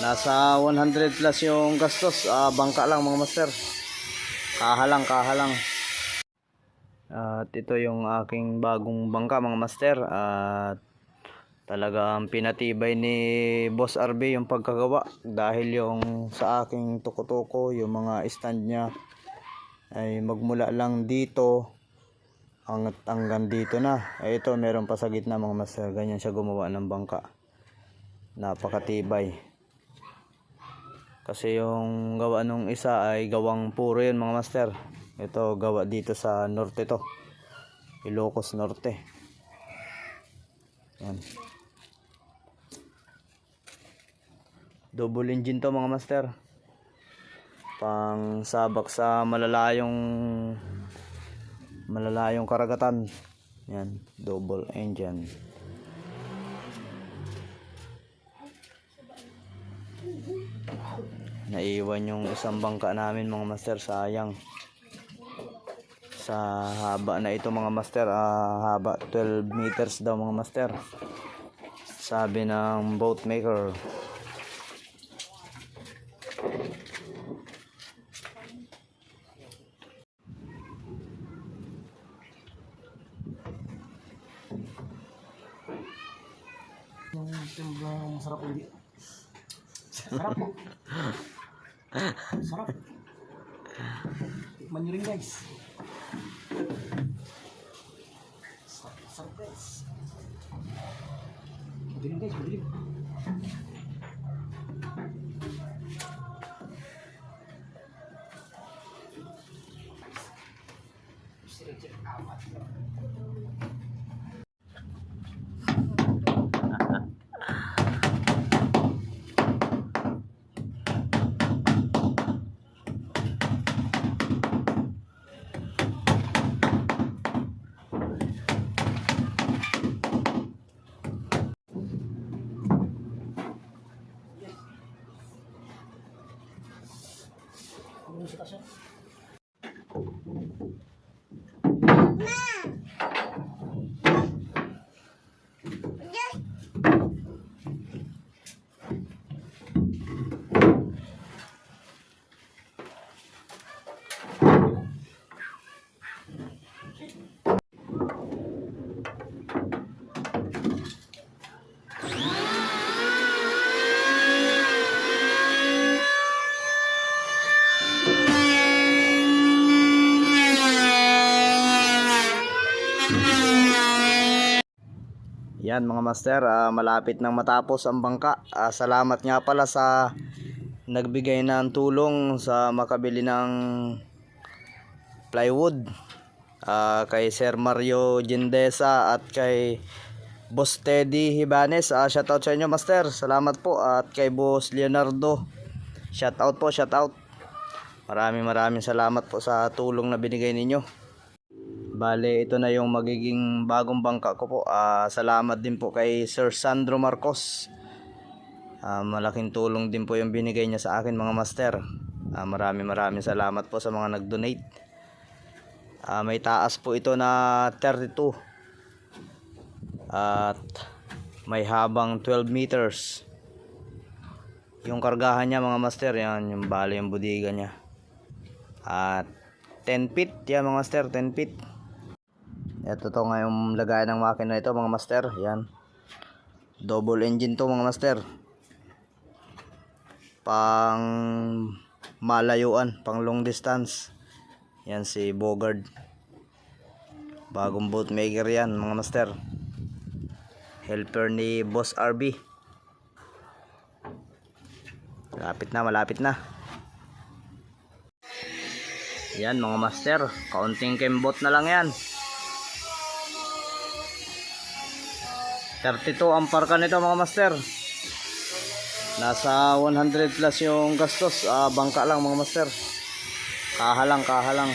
Nasa 100 plus yung gastos. Ah, bangka lang mga master. Kahalang, kahalang. At ito yung aking bagong bangka mga master. At talagang pinatibay ni Boss RB yung pagkagawa. Dahil yung sa aking tuko-tuko, yung mga stand niya ay magmula lang dito hanggang hanggang dito na. Eh, ito meron pa sa gitna mga master. Ganyan siya gumawa ng bangka. Napakatibay. Kasi yung gawa nung isa ay gawang puro yun mga master. Ito gawa dito sa norte to. Ilocos Norte. Yan. Double engine to mga master. Pang sabak sa malalayong malalayong karagatan. Yan, double engine. Naiwan yung isang bangka namin mga master, sayang. Sa haba na ito mga master, ah, haba 12 meters daw mga master. Sabi ng boat maker. Yung hindi. Sarap po. Sarap. Tikman guys. Sarap, guys. Madilim guys, madilim. Sa আসো Yan mga master, ah, malapit nang matapos ang bangka. Ah, salamat nga pala sa nagbigay ng tulong sa makabili ng plywood. Ah, kay Sir Mario Jindesa at kay Boss Teddy Hibanes. Ah, shoutout sa inyo master. Salamat po. At kay Boss Leonardo. Shoutout po, shoutout. Maraming maraming salamat po sa tulong na binigay ninyo. Bale, ito na yung magiging bagong bangka ko po. Ah, salamat din po kay Sir Sandro Marcos. Ah, malaking tulong din po yung binigay niya sa akin mga master. Ah, maraming maraming salamat po sa mga nag-donate. Ah, may taas po ito na 32. At may habang 12 meters. Yung kargahan niya mga master, yan yung bale yung budiga niya. At 10 feet, yan mga master, 10 feet. Ito to nga yung lagayan ng makina ito mga master. Yan. Double engine to mga master. Pang malayuan, pang long distance. Yan si Bogard. Bagong boat maker yan mga master. Helper ni Boss RB. Malapit na, malapit na. Yan mga master, kaunting kembot na lang yan. 32 ampere ka nito mga master. Nasa 100 plus yung gastos. Ah, bangka lang mga master. Kahalang, kahalang.